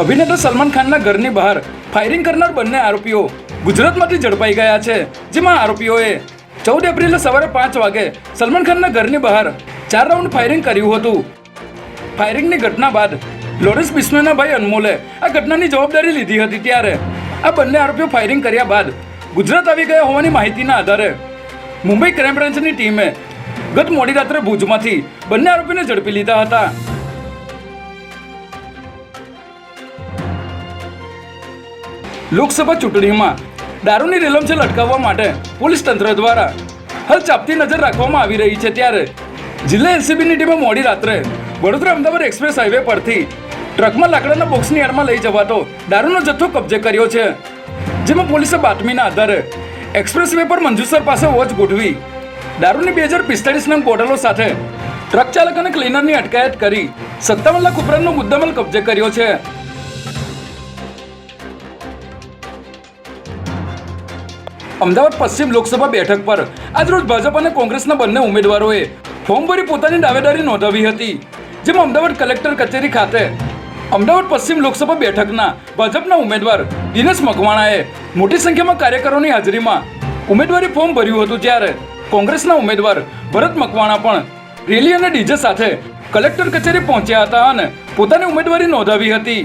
અભિનેતા સલમાન ખાનના ઘરની બહાર ફાયરિંગ કરનાર બંને આરોપીઓ ગુજરાતમાંથી ઝડપાઈ ગયા છે, જેમાં આરોપીઓએ ચૌદ એપ્રિલે સવારે પાંચ વાગે સલમાન ખાનના ઘરની બહાર ચાર રાઉન્ડ ફાયરિંગ કર્યું હતું. ફાયરિંગની ઘટના બાદ લોરેન્સ બિસ્નોના ભાઈ અનમોલે આ ઘટનાની જવાબદારી લીધી હતી ત્યારે. આ બંને આરોપીઓ ફાયરિંગ કર્યા બાદ ગુજરાત આવી ગયા હોવાની માહિતીના આધારે મુંબઈ ક્રાઇમ બ્રાન્ચની ટીમે ગત મોડી રાત્રે ભુજમાંથી બંને આરોપીને ઝડપી લીધા હતા. લોકસભા ચૂંટણીમાં દારૂની રેલમછેલ અટકાવવા માટે પોલીસ તંત્ર દ્વારા હાલ ચાપતી નજર રાખવામાં આવી રહી છે ત્યારે જિલ્લા એલસીબીની ટીમે મોડી રાત્રે વડોદરા અમદાવાદ એક્સપ્રેસ હાઈવે પરથી ટ્રકમાં લાકડાના બોક્સની આડમાં લઈ જવાતો દારૂનો જથ્થો કબજે કર્યો છે. જેમાં પોલીસે બાતમીના આધારે એક્સપ્રેસ વે પર મંજુસર પાસે વોચ ગોઠવી દારૂની બે હજાર પિસ્તાળીસ નંગ બોટલો સાથે ટ્રક ચાલક અને ક્લીનરની અટકાયત કરી સત્તાવન લાખ ઉપરાંતનો મુદ્દામાલ કબજે કર્યો છે. અમદાવાદ પશ્ચિમ લોકસભા બેઠક પર આજરોજ ભાજપ અને કોંગ્રેસના બંને ઉમેદવારોએ ફોર્મ ભરી પોતાની દાવેદારી નોંધાવી હતી, જેમાં અમદાવાદ કલેક્ટર કચેરી ખાતે અમદાવાદ પશ્ચિમ લોકસભા બેઠકના ભાજપના ઉમેદવાર દિનેશ મકવાણાએ મોટી સંખ્યામાં કાર્યકરોની હાજરીમાં ઉમેદવારી ફોર્મ ભર્યું હતું ત્યારે કોંગ્રેસના ઉમેદવાર ભરત મકવાણા પણ રેલી અને ડીજે સાથે કલેક્ટર કચેરી પહોંચ્યા હતા અને પોતાની ઉમેદવારી નોંધાવી હતી.